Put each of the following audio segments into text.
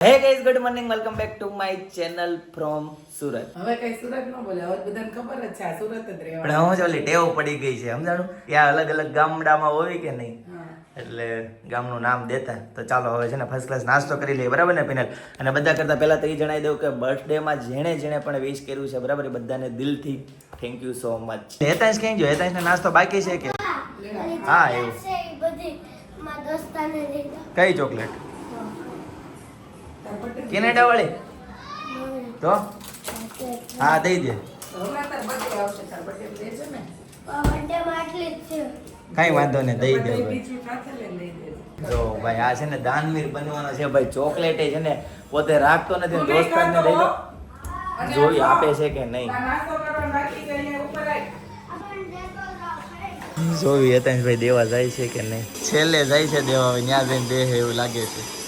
Hey guys good morning welcome back to my channel from Surat હવે કઈ સુરત નો બોલે હવે બધાને ખબર જ છે આ સુરત જ પણ હું ચોલી ટેવ પડી ગઈ છે સમજાણું? કે આ અલગ અલગ ગામડામાં હોય કે નહીં? એટલે ગામનું નામ દેતા. તો ચાલો હવે છે ને ફર્સ્ટ ક્લાસ નાસ્તો કરી લઈએ બરાબર ને પિનલ? અને બધા કરતાં પહેલાં તો એ જણાવી દઉં કે બર્થડેમાં જેણે જેણે પણ વિશ કર્યું છે બરાબર? એ બધાને દિલથી thank you so much Hetansh ક્યાં ગયો? હેતાંશને નાસ્તો બાકી છે કે? હા એવું. બધી. માં દોસ્તાને લઈ જાઓ. કઈ ચોકલેટ? કેનેડા વાળી? તો? હા દઈ દે. કઈ વાંધો નહીં દઈ દે ભાઈ. જો ભાઈ આ છે ને દાનવીર બનવાનો છે ભાઈ ચોકલેટ છે ને પોતે રાખતો નથી દોસ્તારને દઈ દો જોઈ આપે છે કે નહીં. જોવી હેતાંશભાઈ દેવા જાય છે કે નહીં? છેલ્લે જાય છે દેવા ત્યાં જઈને દેહ એવું લાગે છે.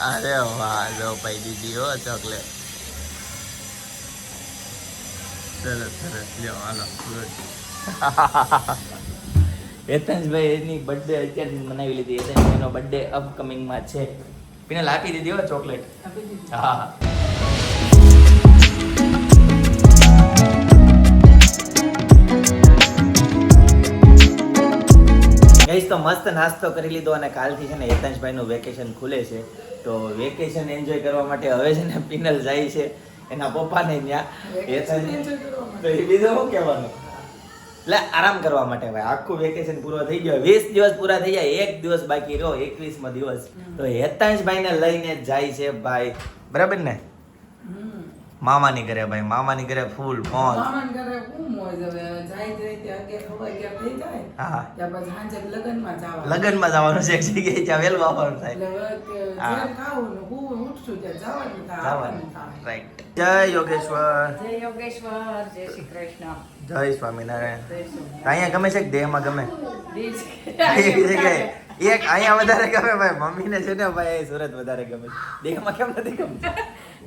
અરે વાહ જો ભાઈ દીદી હો ચોકલેટ. સરસ સરસ. લ્યો હાલો હેતાંશભાઈ એની બર્થડે અત્યારથી મનાવી લીધી. એનો બર્થડે અપકમિંગમાં છે. પીને લાપી દીધી હો ચોકલેટ. આપી દીધી. હા. ગઈશ તો મસ્ત નાસ્તો કરી લીધો અને કાલથી છે ને હેતાંશભાઈનું વેકેશન ખુલે છે. તો વેકેશન એન્જોય કરવા માટે હવે છે ને પિનલ જાય છે. એના પપ્પાને ત્યાં. તો એ બીજો શું કહેવાનું? એટલે આરામ કરવા માટે ભાઈ. આખું વેકેશન પૂરો થઈ ગયો. વીસ દિવસ પૂરા થઈ જાય એક દિવસ બાકી રહ્યો. એકવીસમો દિવસ. તો હેતાંશભાઈને લઈને જ જાય છે ભાઈ. બરાબર ને. મામાની ઘરે ભાઈ મામાની ઘરે ફૂલ મોજ. મામાની ઘરે શું મોજ? હવે જાય જાય ત્યાં કે સવા કે થઈ જાય. હા. ત્યાર પછી સાંજે લગ્નમાં જવાનું. લગ્નમાં જવાનું છે એક જગ્યાએ જ્યાં વહેલું વાપરવાનું થાય. એટલે હા. જેમ ખાવું હું ઉઠશું ત્યાં જવાનું થાય, જવાનું રાઈટ જય યોગેશ્વર. જય યોગેશ્વર જય શ્રી કૃષ્ણ. જય સ્વામિનારાયણ. અહીંયા ગમે છે કે દેહમાં ગમે? એક અહીંયા વધારે ગમે ભાઈ મમ્મીને છે ને ભાઈ સુરત વધારે ગમે દેહમાં કેમ નથી ગમતું?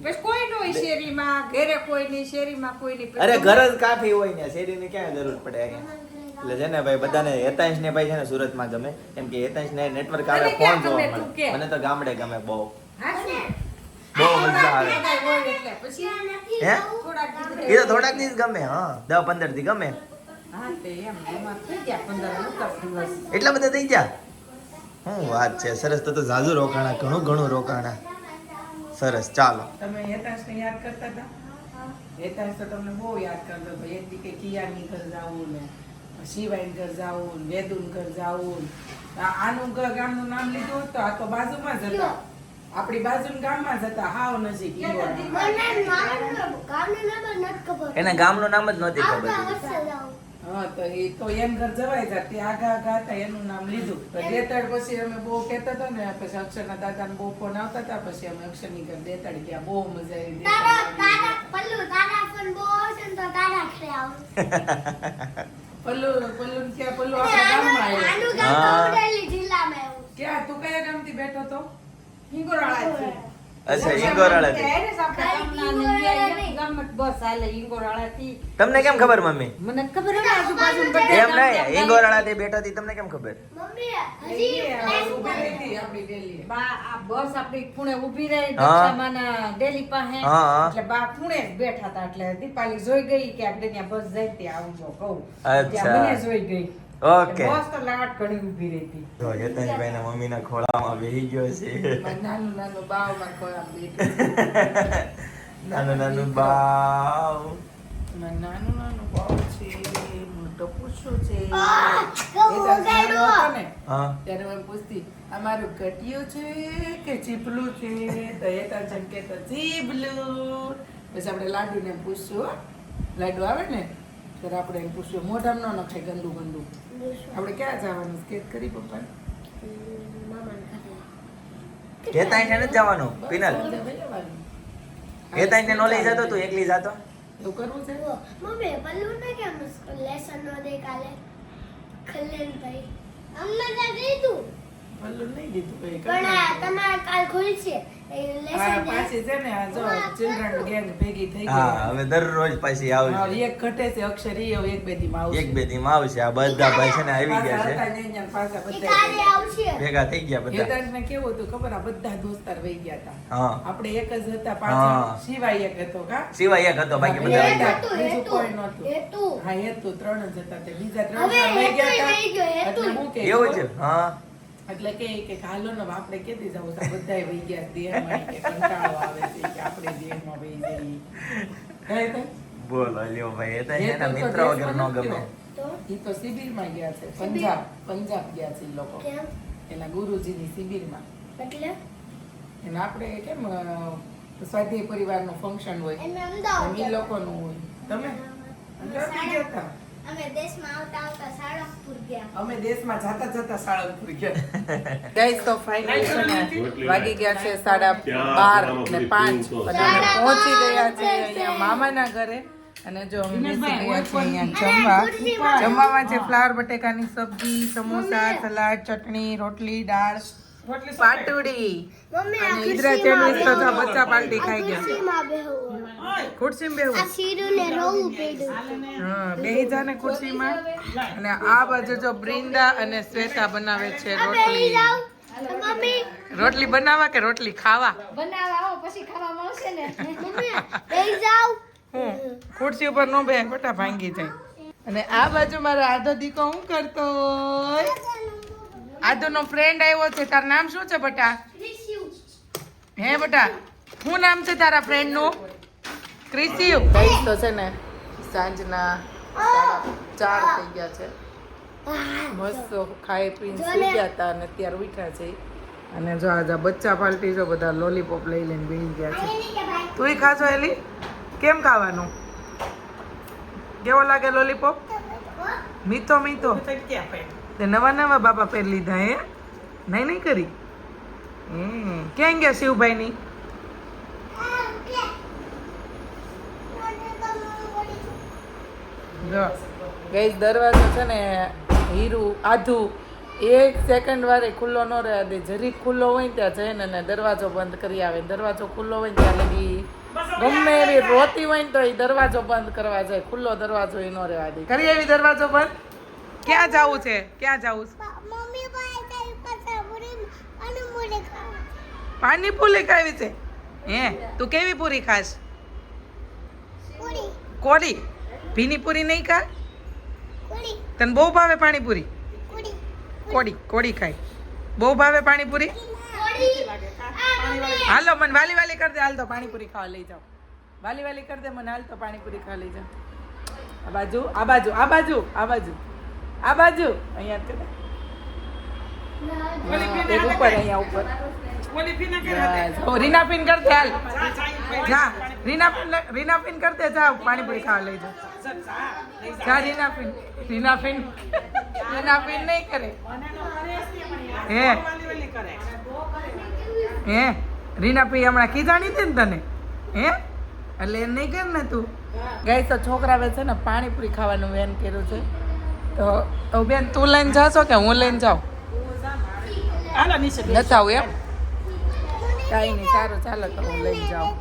બસ કોઈ નો શેરીમાં ઘરે કોઈ નહીં શેરીમાં કોઈ નહીં અરે ઘર જ કાફી હોય ને શેરીની ક્યાં જરૂર પડે અહીંયા એટલે છે ને ભાઈ બધાને હેતાંશ ને ભાઈ છે ને સુરતમાં ગમે. કેમ કે હેતાંશ ને નેટવર્ક આવે ફોન જોવા મળે. મને તો ગામડે ગમે બહુ. બહુ મજા આવે. હે? થોડાક દિવસ એ તો થોડાક દિવસ ગમે હા. દસ પંદરથી ગમે. એટલા બધા થઈ ગયા? શું વાત છે સરસ. તો તો ઝાઝુ રોકાણા ઘણું ઘણું રોકાણા. સરસ ચાલો. તમે હેતાંશને યાદ કરતા હતા? યથાશ તો તમને બહુ યાદ કરતો હતો. એક દીકે કિયાની ઘર જાવું ને શિવાઈન ઘર જાવું ને વેદુન ઘર જાવું આનું ઘર ગામનું નામ લીધું હતું આ તો બાજુમાં જ હતા. આપણી બાજુ ગામમાં જ હતા હાવ નજીક ઈંગોરા. ગામનું નામ જ નથી ખબર. એને ગામનું નામ જ નહોતી ખબર. હા તો એ તો એમ ઘર જવાય જા. આગા આગા હતા એનું નામ લીધું. તો દેતાડ પછી અમે બહુ કહેતા હતા ને પછી અક્ષરના દાદાને બહુ ફોન આવતા હતા પછી અમે અક્ષરની ઘર દેતાડ ગયા. બહુ મજા આવી. પલ્લુ તારા ફોન બહુ આવશે ને તો તારા ઘરે આવું પલ્લુ પલ્લુ ક્યાં? પલ્લુ આપણા ગામમાં આવ્યો. ક્યાં? તું કયા ગામથી બેઠો તો હિંગોરાળાથી. અચ્છા. તમને કેમ ખબર મમ્મી? મને ખબર એમ નહીં ત્યાં થી બેઠા થી તમને કેમ ખબર? બસ ઊભી રહી. દક્ષામાના ડેલી પાસે. એટલે બા જ બેઠા હતા. એટલે દીપાલી જોઈ ગઈ કે આપણે ત્યાં બસ જાય ત્યાં આવજો કહું. અચ્છા. મને જોઈ ગઈ. ઓકે. બસ તો લાટ ઘણી ઊભી રહેતી. હતી તો હેતનભાઈ ના મમ્મી ના ખોળામાં બેહી ગયો છે. નાનું નાનું બાવ બાવમાં ખોળા બેઠું નાનું નાનું બાવ. નાનું નાનું બાવ છે મોટો પૂછો છે. ને. ત્યારે હું પૂછતી આ મારું કટિયું છે કે ચીપલું છે? તો એ તો જેમ કે તો ચીપલું. પછી આપણે લાડુને પૂછશું. હો. લાડુ આવે ને? ત્યારે આપણે એમ પૂછ્યું મોઢામાં ન નખાય ગંદુ ગંદુ. આપણે ક્યાં જવાનું? સ્કેચ કરી પપ્પા મામાના તાઈ ને નથી જવાનું? પિનલ? હેતાઈ ને નો લઈ જતો તું એકલી જાતો? એવું કરવું છે? મમ્મી પલ્લુ ને કેમ લેસન નો દે કાલે. ખલેલ ભાઈ અમને ત્યાં દીધું પલ્લું નહીં દીધું કઈ પણ તમારે કાલ ખુલશે હા પાછી છે ને આ જો ચિલ્ડ્રન ગેંગ ભેગી થઈ હા હવે દરરોજ પાછી આવશે. એક ઘટે છે અક્ષર ઈ એક બે દીમાં આવશે. એક બે દી આવશે. આ બધા ભાઈ છે ને આવી ગયા છે. ને અહીંયા ને પાછા બધા ભેગા. થઈ ગયા બધા. હેતાંશને કેવું હતું ખબર? આ બધા દોસ્તાર વહી ગયા હતા. હા. આપણે એક જ હતા. પાછળ સિવાય એક હતો કા? સિવાય એક હતો બાકી બધા. બીજું કોઈ નહોતું. હેતુ. હા હેતુ ત્રણ જ હતા તે બીજા ત્રણ વહી ગયા હતા. એવું છે? હા. એટલે કે કે કાલો નો આપણે કેતી જવું તો બધાય વહી ગયા દેહમાં કે કંટાળો આવે છે કે આપણે દેહમાં વહી જઈએ? બોલો લ્યો ભાઈ એ તો એના મિત્ર વગર નો ગમે. એ તો શિબિરમાં ગયા છે પંજાબ પંજાબ ગયા છે લોકો. એના ગુરુજીની શિબિરમાં. એટલે? એને આપણે કેમ સ્વાધ્યાય પરિવારનું ફંક્શન હોય. એ લોકોનું હોય. તમે? ગયા હતા? અમે દેશમાં આવતા આવતા સાળંગપુર ગયા. અમે દેશમાં જાતા જતા સાળંગપુર ગયા. ગાઈસ તો ફાઇનલી વાગી ગયા છે સાડા બાર ને પાંચ. અને પહોંચી ગયા છે અહીંયા મામાના ઘરે. અને જો અમે ગયા છે અહીંયા જમવા. જમવામાં છે ફ્લાવર બટેકાની સબ્જી સમોસા સલાડ ચટણી રોટલી દાળ. પાટુડી. ઈદરા સેન્ડવીચ તો બચ્ચા પાર્ટી ખાઈ ગયા. ખુરશી બેહવું આ શીરું ને રોવું પડ્યું. હા બેહી જા ને ખુરશીમાં. અને આ બાજુ જો બ્રિંદા અને શ્વેતા બનાવે છે રોટલી. મમ્મી. રોટલી બનાવવા કે રોટલી ખાવા? બનાવવા આવો પછી ખાવા મળશે ને. મમ્મી બેહી જાવ હું? ખુરશી ઉપર નો બે ફટા ભાંગી જાય. અને આ બાજુ મારો આધો દીકો હું કરતો હોય? આધોનો ફ્રેન્ડ આવ્યો છે. તારું નામ શું છે બટા? હે બટા? શું નામ છે તારા ફ્રેન્ડનું? ક્રિસિવ ગાઈસ તો છે ને સાંજના ચાર થઈ ગયા છે. મસ્ત ખાઈ પીને સુઈ ગયા હતા અને અત્યારે ઉઠ્યા છે. અને જો આજે બચ્ચા પાલટી જો બધા લોલીપોપ લઈ લઈને બેસી ગયા છે. તુંય ખાશો એલી? કેમ ખાવાનું? કેવો લાગે લોલીપોપ મીઠો મીઠો. તે નવા નવા બાપા પહેર લીધા હે? નહીં નહીં કરી? ક્યાં ગયા શિવભાઈ ની જો દરવાજો છે ને, હીરું, આધું, એક સેકન્ડ વારે ખુલ્લો ન રહેવા દે જરી ખુલ્લો હોય ત્યાં જઈને ને દરવાજો બંધ કરી આવે. દરવાજો ખુલ્લો હોય ત્યાં લગી ગમે એવી રોતી હોય ને તો એ દરવાજો બંધ કરવા જાય. ખુલ્લો દરવાજો એ ન રહેવા દે. કરી એવી દરવાજો બંધ? ક્યાં જવું છે? ક્યાં જવું છે? પાણી પૂરી ખાવી. છે? હે? તું કેવી પૂરી ખાસ પૂરી. કોરી ભીની પૂરી નહીં ખા? તને બહુ ભાવે પાણીપુરી? પૂરી. કોડી કોડી ખાય. બહુ ભાવે પાણીપુરી? પૂરી હાલો મને વાલી વાલી કરી દે. હાલ તો પાણીપુરી ખાવા લઈ જાઓ. વાલી વાલી કરી દે મને હાલ તો પાણીપુરી ખાવા લઈ જાઓ. આ બાજુ આ બાજુ આ બાજુ આ બાજુ. આ બાજુ? અહીંયા જ ઉપર અહીંયા ઉપર. રીના પીન કર હાલ. જા રીના પિન રીના પીન કર દે જા પાણીપુરી ખાવા લઈ જાઓ. જા રીના પિન રીના પિન રીના પિન નહીં કરે. હે. હે? રીના પી હમણાં કીધાણી હતી ને તને? હે? એટલે એમ નહીં કર ને તું. ગઈ તો છોકરા છે ને પાણીપુરી ખાવાનું વેન કર્યું છે. તો બેન તું લઈને જાશો કે હું લઈને જાઉં? નથી આવું એમ? કાંઈ નહીં સારું ચાલો તો હું લઈને જાઉં.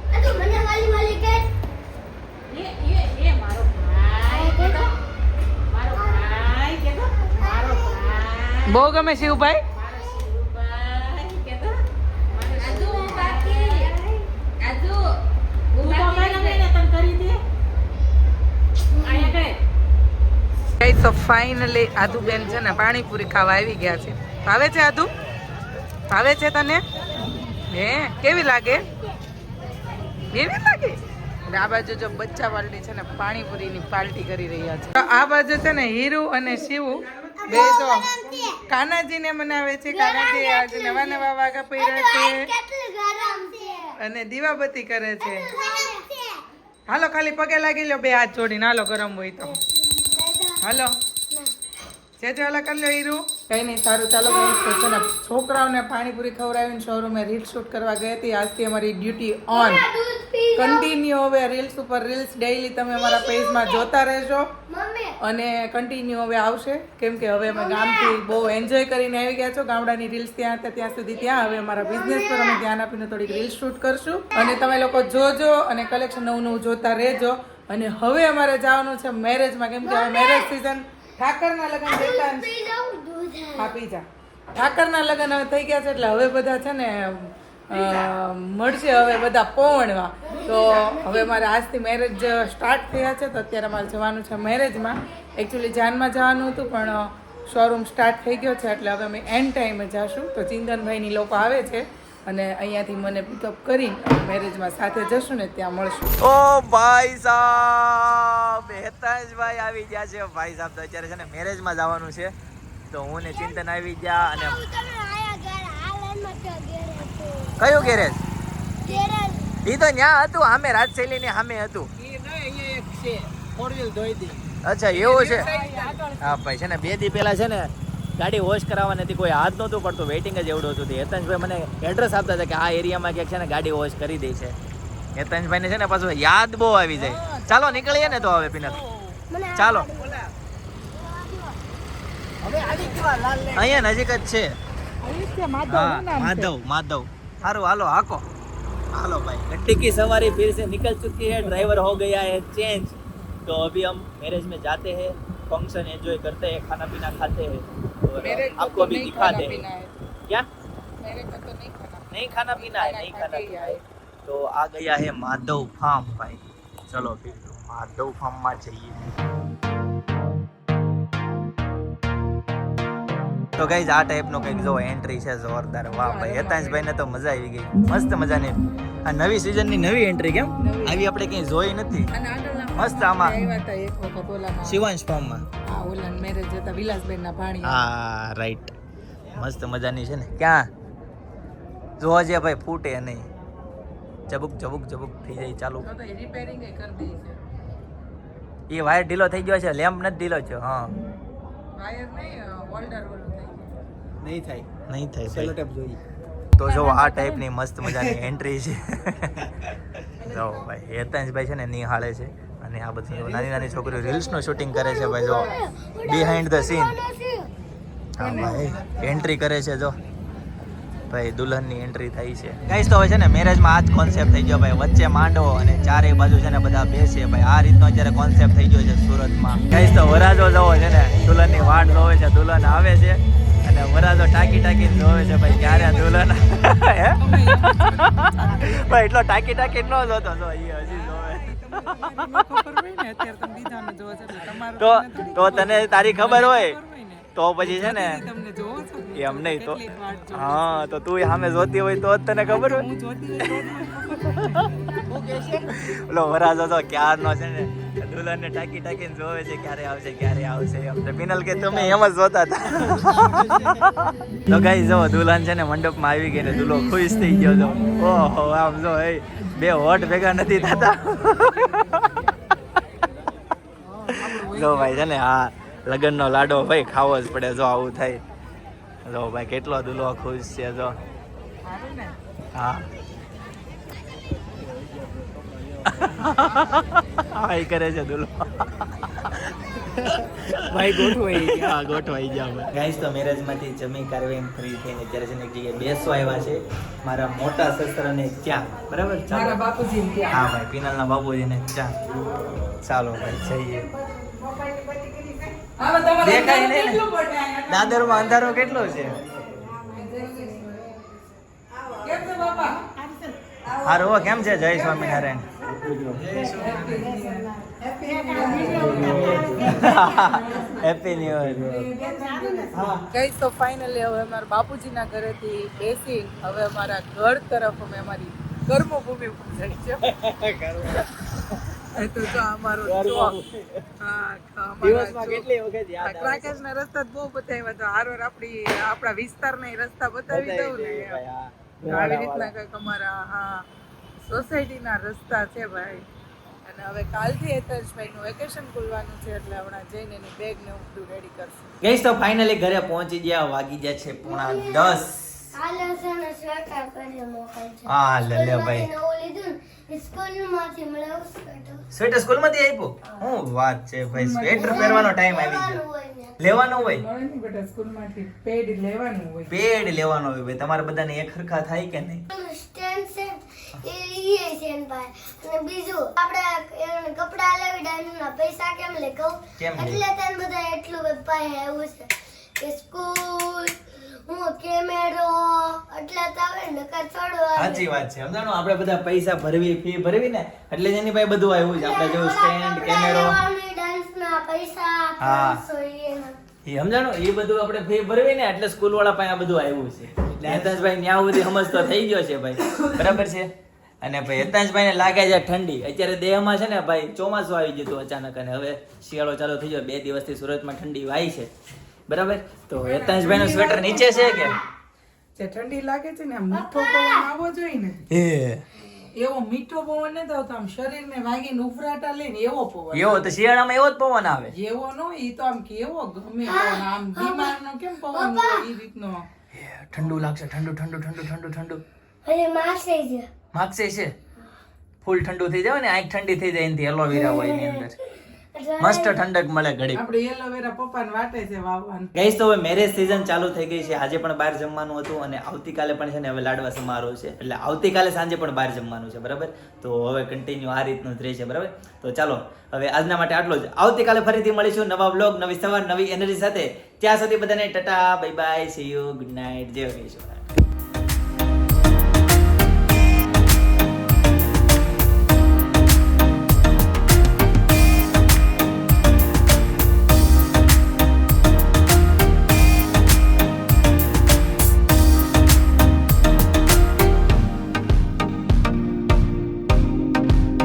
બહુ ગમે શિવભાઈ? તો ફાઇનલી આદુ બેન છે ને પાણીપુરી ખાવા આવી ગયા છે. ભાવે છે આદુ? ભાવે છે તને? હે, કેવી લાગે? કેવી લાગે? આ બાજુ જો બચ્ચા પાર્ટી છે ને પાણીપુરીની પાલટી કરી રહ્યા છે. તો આ બાજુ છે ને હીરુ અને શિવુ. બે જો કાનાજીને મનાવે છે. કાનાજી આજે નવા નવા વાઘા પહેર્યા છે. અને દીવાબત્તી કરે છે. હાલો, ખાલી પગે લાગી લો બે હાથ જોડીને. હાલો, ગરમ હોય તો. હાલો. જે જે હાલા કરી લો હીરુ. કઈ નહીં સારું ચાલો છે ને છોકરાઓને પાણીપુરી ખવડાવીને શોરૂમે રીલ શૂટ કરવા ગઈ હતી. આજથી અમારી ડ્યુટી ઓન. કન્ટિન્યુ હવે રીલ્સ ઉપર રીલ્સ ડેઈલી તમે અમારા પેજમાં જોતા રહેશો અને કન્ટિન્યુ હવે આવશે. કેમ કે હવે અમે ગામથી બહુ એન્જોય કરીને આવી ગયા છો. ગામડાની રીલ્સ ત્યાં હતા ત્યાં સુધી ત્યાં. હવે અમારા બિઝનેસ પર અમે ધ્યાન આપીને થોડીક રીલ્સ શૂટ કરશું. અને તમે લોકો જોજો અને કલેક્શન નવું નવું જોતા રહેજો. અને હવે અમારે જવાનું છે મેરેજમાં કેમ કે હવે મેરેજ સિઝન ઠાકરના લગ્ન જતા હા પીજા દૂધ આપી જા ઠાકરના લગ્ન હવે થઈ ગયા છે એટલે હવે બધા છે ને મળશે હવે બધા પૌણવા તો હવે મારે આજથી મેરેજ સ્ટાર્ટ થયા છે તો અત્યારે મારે જવાનું છે મેરેજમાં એકચ્યુઅલી જાનમાં જવાનું હતું પણ શોરૂમ સ્ટાર્ટ થઈ ગયો છે એટલે હવે અમે એન્ડ ટાઈમે જશું. તો ચિંતનભાઈની લોકો આવે છે. અને અહીંયાથી મને પિકઅપ કરી મેરેજમાં સાથે જશું ને ત્યાં મળશું. ઓ ભાઈ સાહેબ હેતાંશભાઈ આવી ગયા છે. ભાઈ સાહેબ તો અત્યારે છે ને મેરેજમાં જવાનું છે. તો હું ને ચિંતન આવી ગયા અને કયું ગેરેજ ઈ તો ન્યા હતું આમે રાજશૈલી ની સામે હતું. અચ્છા એવું છે. હા ભાઈ છે ને બે દી પેલા છે ને ગાડી વોશ કરાવવા નથી કોઈ હાથ નહોતું પડતું વેઇટિંગ જ એવડું હતું. હેતંશભાઈ મને એડ્રેસ આપતા હતા કે આ એરિયામાં ક્યાંક છે ને ગાડી વોશ કરી દે છે. હેતંશભાઈને છે ને પાછું યાદ બહુ આવી જાય. ચાલો નીકળીએ ને તો હવે પિનક ચાલો. અહીંયા નજીક જ છે. માધવ માધવ સારું હાલો હાકો. હાલો ભાઈ. ગટ્ટી કી સવારી ફિર સે નિકલ ચુકી હે ડ્રાઈવર હો ગયા હે ચેન્જ તો અભી હમ મેરેજ મેં જાતે હે ફંક્શન એન્જોય કરતે હે ખાના પીના ખાતે હે. हैं और मेरे को आपको तो अभी नहीं दिखाते खाना हैं पीना है क्या मेरे को तो नहीं खाना नहीं खाना पीना है नहीं खाना पीना है तो आ गया है माधव फार्म भाई चलो फिर तो माधव फार्म में જઈએ તો ગઈ આ ટાઈપનો કંઈક જો એન્ટ્રી છે જોરદાર વાહ ભાઈ હેતાંશભાઈ ને તો મજા આવી ગઈ મસ્ત મજાની આ નવી સિઝનની નવી એન્ટ્રી કેમ નવી. આવી આપણે ક્યાંય જોઈ નથી અને આગળના મસ્ત આમાં. આવ્યા હતા એક વખત ઓલામાં શિવાંશ ફાર્મમાં આ ઓલા મેરેજ હતા વિલાસબેન ના ભાણી હા રાઈટ મસ્ત મજાની છે ને. ક્યાં? જોવા જે ભાઈ ફૂટે નહીં. જબુક જબુક જબુક થઈ જાય ચાલુ. રિપેરિંગ કરી દે છે. એ વાયર ઢીલો થઈ ગયો છે લેમ્પ નથી ઢીલો છે હા. વાયર નહીં હોલ્ડર નહીં થાય. નહીં થાય સેલો ટેપ જોઈએ. તો જો આ ટાઈપની મસ્ત મજાની એન્ટ્રી છે. જો ભાઈ હેતાંશભાઈ છે ને નિહાળે છે. અને આ બધી નાની નાની છોકરીઓ રીલ્સનું શૂટિંગ કરે છે ભાઈ, જો. બિહાઇન્ડ ધ સીન હા, ભાઈ એન્ટ્રી કરે છે, જો. ભાઈ, દુલ્હનની એન્ટ્રી થઈ છે. ગાઈસ તો હવે છે ને મેરેજમાં આ જ કોન્સેપ્ટ થઈ ગયો ભાઈ. વચ્ચે માંડો અને ચારે બાજુ છે ને બધા બેસે ભાઈ. આ રીતનો અત્યારે કોન્સેપ્ટ થઈ ગયો છે સુરતમાં. ગાઈસ તો વરાજો જવો છે ને. દુલ્હનની વાટ જોવે છે. દુલ્હન આવે છે અને વરાજો ટાંકી ટાંકી જોવે છે ભાઈ, ક્યારે દુલ્હન ભાઈ, એટલો ટાંકી ટાંકી ન જોતો. જો, ઈ હજી તો તો તને તારી ખબર હોય. તો પછી છે ને એમ નહીં તો. હા તો તું સામે જોતી હોય તો જ તને ખબર હોય. ઓલો વરાજો તો ક્યારનો છે ને દુલ્હનને ટાકી ટાકીને જોવે છે ક્યારે આવશે ક્યારે આવશે એમ. તો પિનલ કે તમે એમ જ જોતા હતા. તો કઈ જો, દુલ્હન છે ને મંડપમાં આવી ગઈ ને દુલ્હો ખુશ થઈ ગયો જો. ઓહો, આમ જો, એ બે હોટ ભેગા નથી થતા. જો ભાઈ છે ને હા લગ્નનો લાડો ભાઈ ખાવો જ પડે જો આવું થાય. જો ભાઈ, કેટલો દુલ્હો ખુશ છે જો. હા. હા એ કરે છે દુલો. ભાઈ ગોઠવાઈ ગયા. હા ગોઠવાઈ ગયા અમે. ગાઈસ તો મેરેજમાંથી જમી એમ ફ્રી થઈને અત્યારે છે ને એક જગ્યાએ બેસવા આવ્યા છે. મારા મોટા સસરાને ચા બરાબર? મારા બાપુજી ને હા ત્યાં ભાઈ પિનલના બાપુજીને ચા ચાલો ભાઈ જઈએ. દેખાય નહીં દાદરમાં અંધારો કેટલો છે? હારો છે હારું કેમ છે? જય સ્વામિનારાયણ. હેપી ન્યુ યર ગઈ તો ફાઇનલી હવે અમારા બાપુજીના ઘરેથી બેસી હવે અમારા ઘર તરફ અમે અમારી કર્મભૂમિ જઈ છે એ તો અમારો છે? ક્રાકેશના રસ્તા જ બહુ બતાવ્યા તો હારોર આપણી આપણા વિસ્તારના રસ્તા બતાવી દઉં ને એમ. ભાઈ, હા. આવી રીતના કંઈક અમારા હા સોસાયટીના રસ્તા છે ભાઈ. અને હવે કાલથી હેતેશભાઈનું વેકેશન ખુલવાનું છે એટલે હમણાં જઈને એની બેગ ને એવું બધું રેડી કરશું. ગઈશ તો ફાઇનલી ઘરે પહોંચી ગયા વાગી ગયા છે પોણા દસ. હા લે લે ભાઈ. નવું લીધું ને સ્કૂલમાંથી મળે સ્વેટર સ્વેટર સ્કૂલમાંથી આપ્યું હું. વાત છે ભાઈ સ્વેટર પહેરવાનો ટાઈમ આવી ગયો. લેવાનો હોય બેટા પેડ લેવાનું હોય. પેડ લેવાનો હોય ભાઈ તમારે બધાને એક હરખા થાય કે નહીં? એનું stand એ ઈ છે ભાઈ. અને બીજું આપણે કપડા લેવી ડાયનના પૈસા કેમ લે કહું? એટલે તને બધા એટલું બધું એવું આવ્યું છે કે સ્કૂલ હું કેમેરો એટલે તો નકર થોડું સાચી વાત છે. સમજાણો? આપણે બધા પૈસા ભરવી ફી ભરવી ને એટલે જેની પાસે બધું આવ્યું છે. આપણે જેવું સ્ટેન્ડ કેમેરો ડાન્સના પૈસા હા. એ સમજાણું? એ બધું આપણે ફી ભરવી ને એટલે સ્કૂલ વાળા પાસે આ બધું આવ્યું છે. એટલે હેતાંશભાઈ ન્યા સુધી સમજતો થઈ ગયો છે ભાઈ. બરાબર છે? અને ભાઈ હેતાંશભાઈ ને લાગે છે ઠંડી. અત્યારે દેહમાં છે ને ભાઈ ચોમાસું આવી ગયું હતું અચાનક અને હવે શિયાળો ચાલુ થઈ ગયો. બે દિવસથી સુરતમાં ઠંડી વાય છે. બરાબર? તો હેતાંશભાઈ નું સ્વેટર નીચે છે કે? જે ઠંડી લાગે છે ને મીઠો પવન આવવો જોઈએ ને. એ એવો મીઠો પવન નથી આવતો. આમ શરીરને વાગીને ઉફરાટા લઈને ને એવો પવન એવો તો શિયાળામાં એવો જ પવન આવે. એવો નો ઈ તો આમ કેવો ગમે પવન. આમ બીમારનો કેમ પવન એ ઈ રીતનો. ઠંડુ લાગશે. ઠંડુ ઠંડુ ઠંડુ ઠંડુ. ઠંડુ અરે માસે છે માગશે છે. ફૂલ ઠંડુ થઈ જાય ને આંખ ઠંડી થઈ જાય એનાથી એલોવેરા હોય એની અંદર. મસ્ત ઠંડક મળે ઘડી આપણે એલોવેરા પપ્પાને વાટે છે વાવવાનું. ગઈસ તો હવે મેરેજ સિઝન ચાલુ થઈ ગઈ છે. આજે પણ બહાર જમવાનું હતું અને આવતીકાલે પણ છે ને હવે લાડવા સમારોહ છે. એટલે આવતીકાલે સાંજે પણ બહાર જમવાનું છે બરાબર? તો હવે કન્ટિન્યુ આ રીતનું જ રહેશે બરાબર? તો ચાલો હવે આજના માટે આટલો જ. આવતીકાલે ફરીથી મળીશું નવા બ્લોગ નવી સવાર નવી એનર્જી સાથે. ત્યાં સુધી બધાને tata bye bye see you good night જય વિશ્વ